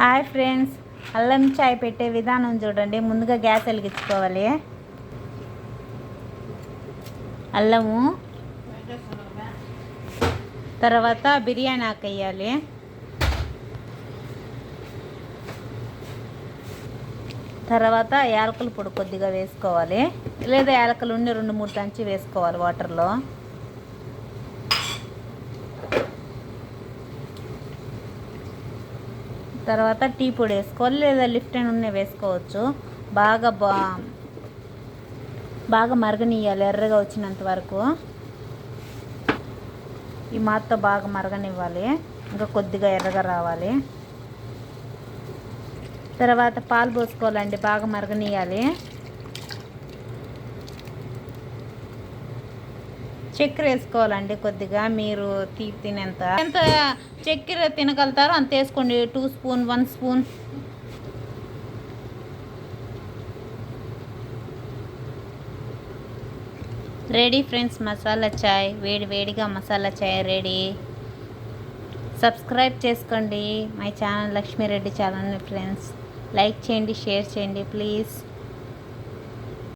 Hi friends అల్లం చాయ్ పెట్టే విధానం చూడండి. ముందుగా గ్యాస్ వెలిగించుకోవాలి. అల్లము. తర్వాత బిర్యానీ ఆకు వేయాలి. తర్వాత యాలకుల పొడి కొద్దిగా వేసుకోవాలి. లేదా యాలకులు ఉండి రెండు మూడు దంచి వేసుకోవాలి వాటర్లో. తర్వాత టీ పొడి వేసుకోవాలి లేదా లిఫ్ట్ అండ్ ఉన్న వేసుకోవచ్చు. బాగా బా బాగా మరగనియ్యాలి ఎర్రగా వచ్చినంత వరకు. ఈ మాత్తో బాగా మరగనివ్వాలి ఇంకా కొద్దిగా ఎర్రగా రావాలి. తర్వాత పాలు పోసుకోవాలండి బాగా మరగనియాలి చక్కెర వేసుకోవాలండి కొద్దిగా మీరు తీపి తినేంత. ఎంత చక్కెర తినగలుగుతారో అంత వేసుకోండి. Two spoon one spoon. Ready friends masala chai. వేడి వేడిగా మసాలా చాయ్ రెడీ. సబ్స్క్రైబ్ చేసుకోండి. My channel Lakshmireddy channel friends. Like చేయండి షేర్ చేయండి ప్లీజ్.